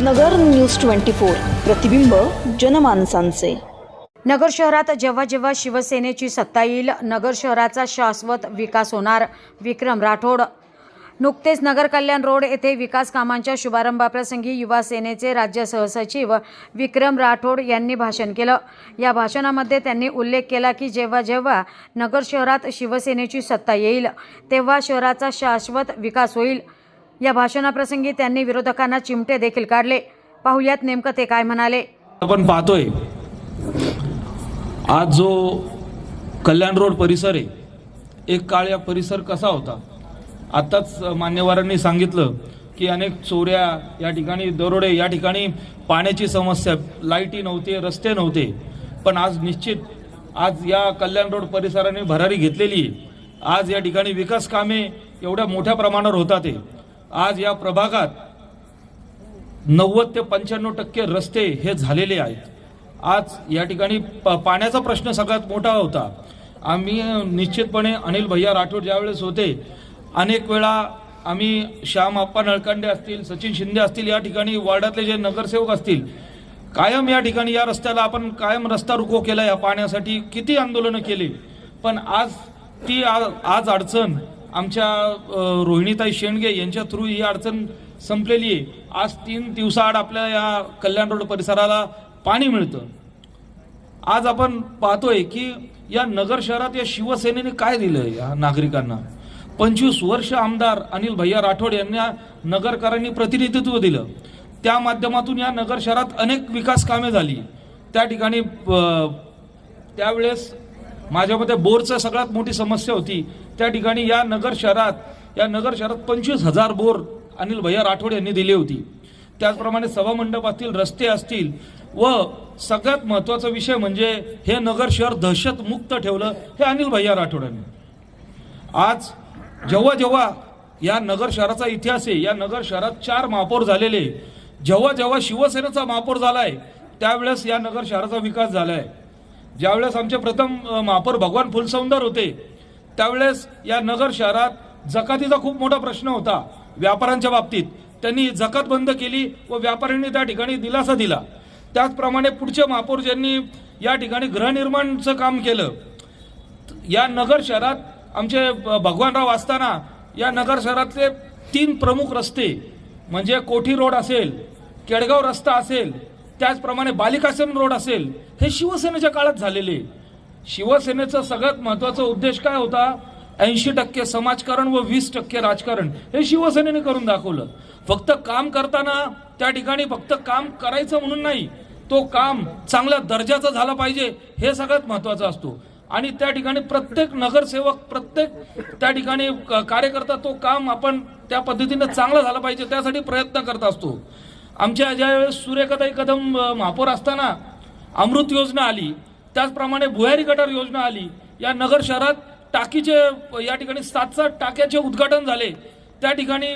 नगर news twenty four. प्रतिबिंब जनमानसांचे. नगर शहरात जेव्हा जेव्हा शिवसेनेची सत्ता येईल नगर शहराचा शाश्वत विकास होणार. विक्रम राठोड. नुकतेच नगर कल्याण रोड येथे विकास कामांच्या शुभारंभाप्रसंगी युवा सेनेचे राज्य सहसचिव विक्रम राठोड यांनी भाषण केलं. या भाषणामध्ये त्यांनी उल्लेख केला की जेव्हा जेव्हा नगर शहरात शिवसेनेची सत्ता येईल तेव्हा शहराचा शाश्वत विकास होईल. या भाषणाप्रसंगी त्यांनी विरोधकांना चिमटे देखील काढले. पाहुयात नेमकं ते काय म्हणाले. आपण पाहतोय आज जो कल्याण रोड परिसर आहे एक काळ या परिसर कसा होता? आत्ताच मान्यवरांनी सांगितलं की अनेक चोऱ्या या ठिकाणी दरोडे या ठिकाणी पाण्याची समस्या लाईटी नव्हते रस्ते नव्हते. पण आज निश्चित आज या कल्याण रोड परिसराने भरारी घेतलेली आहे. आज या ठिकाणी विकास कामे एवढ्या मोठ्या प्रमाणावर होतात आहे. आज या प्रभागात नव्वद ते पंच्याण्णव टक्के रस्ते हे झालेले आहेत. आज या ठिकाणी प पाण्याचा प्रश्न सगळ्यात मोठा होता. आम्ही निश्चितपणे अनिल भैया राठोड ज्यावेळेस होते अनेक वेळा आम्ही श्याम आप्पा नळकांडे असतील सचिन शिंदे असतील या ठिकाणी वार्डातले जे नगरसेवक असतील कायम या ठिकाणी या रस्त्याला आपण कायम रस्ता रुको केला या पाण्यासाठी. किती आंदोलनं केली. पण आज ती आ- आज अडचण आमच्या रोहिणीताई शेंडगे यांच्या थ्रू ही अडचण संपलेली आहे. आज तीन दिवसाआड आपल्या या कल्याण रोड परिसराला पाणी मिळतं. आज आपण पाहतोय की या नगर शहरात या शिवसेनेने काय दिलं या नागरिकांना? पंचवीस वर्ष आमदार अनिल भैया राठोड यांना नगरकरांनी प्रतिनिधित्व दिलं. त्या माध्यमातून या नगर शहरात अनेक विकास कामे झाली. त्या ठिकाणी त्यावेळेस माझ्या मते बोरचं सगळ्यात मोठी समस्या होती. त्या ठिकाणी या नगर शहरात या नगर शहरात पंचवीस हजार बोर अनिल भैया राठोड यांनी दिली होती. त्याचप्रमाणे सभामंडप असतील रस्ते असतील व सगळ्यात महत्त्वाचा विषय म्हणजे हे नगर शहर दहशतमुक्त ठेवलं हे अनिल भैया राठोडांनी आज जेव्हा जेव्हा या नगर शहराचा इतिहास आहे या नगर शहरात चार महापौर झालेले जेव्हा जेव्हा शिवसेनेचा महापौर झालाय त्यावेळेस या नगर शहराचा विकास झालाय. ज्यावेळेस आमचे प्रथम महापौर भगवान फुलसौंदर होते त्यावेळेस या नगर शहरात जकातीचा खूप मोठा प्रश्न होता व्यापाऱ्यांच्या बाबतीत. त्यांनी जकात बंद केली व व्यापाऱ्यांनी त्या ठिकाणी दिलासा दिला. त्याचप्रमाणे पुढचे महापौर ज्यांनी या ठिकाणी गृहनिर्माणचं काम केलं या नगर शहरात आमचे भगवानराव असताना या नगर शहरातले तीन प्रमुख रस्ते म्हणजे कोठी रोड असेल केडगाव रस्ता असेल त्याचप्रमाणे बालिकाश्रम रोड असेल हे शिवसेनेच्या काळात झालेले. शिवसेनेचा सगळ्यात महत्त्वाचा उद्देश काय होता? ऐंशी टक्के समाजकारण व वीस टक्के राजकारण. हे शिवसेनेने करून दाखवलं. फक्त काम करताना त्या ठिकाणी फक्त काम करायचं म्हणून नाही तो काम चांगल्या दर्जाचा झाला पाहिजे हे सगळ्यात महत्वाचं असतो. आणि त्या ठिकाणी प्रत्येक नगरसेवक प्रत्येक त्या ठिकाणी कार्यकर्ता तो काम आपण त्या पद्धतीने चांगला झाला पाहिजे त्यासाठी प्रयत्न करत असतो. आमच्या ज्यावेळेस सूर्यकथाई कदम महापौर असताना अमृत योजना आली त्याचप्रमाणे भुयारी गटार योजना आली या नगर शहरात टाकीचे या ठिकाणी सात सात टाक्याचे उद्घाटन झाले. त्या ठिकाणी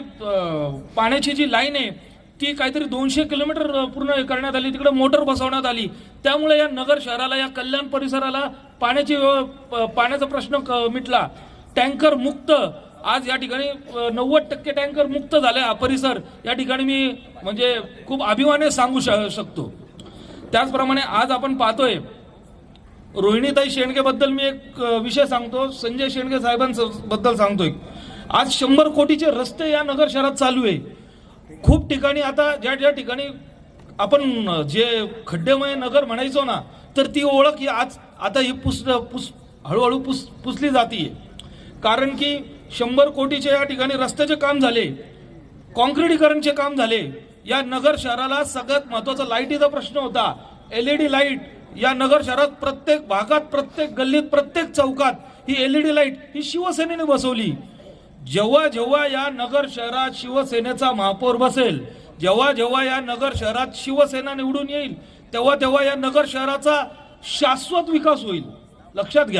पाण्याची जी लाईन आहे ती काहीतरी दोनशे किलोमीटर पूर्ण करण्यात आली तिकडे मोटर बसवण्यात आली. त्यामुळे या नगर शहराला या कल्याण परिसराला पाण्याची पाण्याचा प्रश्न क- मिटला. टँकर मुक्त आज या ठिकाणी नव्वद टक्के टँकर मुक्त झाले हा परिसर. या ठिकाणी मी म्हणजे खूप अभिमाने सांगू श- शकतो. त्याचप्रमाणे आज आपण पाहतोय रोहिणीताई शेंडगेबद्दल मी एक विषय सांगतो. संजय शेंडगे साहेबांबद्दल सांगतोय. आज शंभर कोटीचे रस्ते या नगर शहरात चालू आहे. खूप ठिकाणी आता ज्या ज्या ठिकाणी आपण जे खड्डेमय नगर म्हणायचो ना तर ती ओळख ही आज आता ही पुस पुस हळूहळू पुस पुसली जाते कारण की शंभर कोटीचे या ठिकाणी रस्त्याचे काम झाले कॉन्क्रिटीकरणचे काम झाले. या नगर शहराला सगळ्यात महत्त्वाचा लाईटीचा प्रश्न होता. एलईडी लाइट या नगर शहरात प्रत्येक भागात प्रत्येक गल्लीत प्रत्येक चौकात ही एलईडी लाइट ही शिवसेनेने बसवली. जेव्हा जेव्हा या नगर शहरात शिवसेनेचा महापौर बसेल जेव्हा जेव्हा या नगर शहरात शिवसेना निवडून येईल तेव्हा तेव्हा या नगर शहराचा शाश्वत विकास होईल. लक्षात घ्या.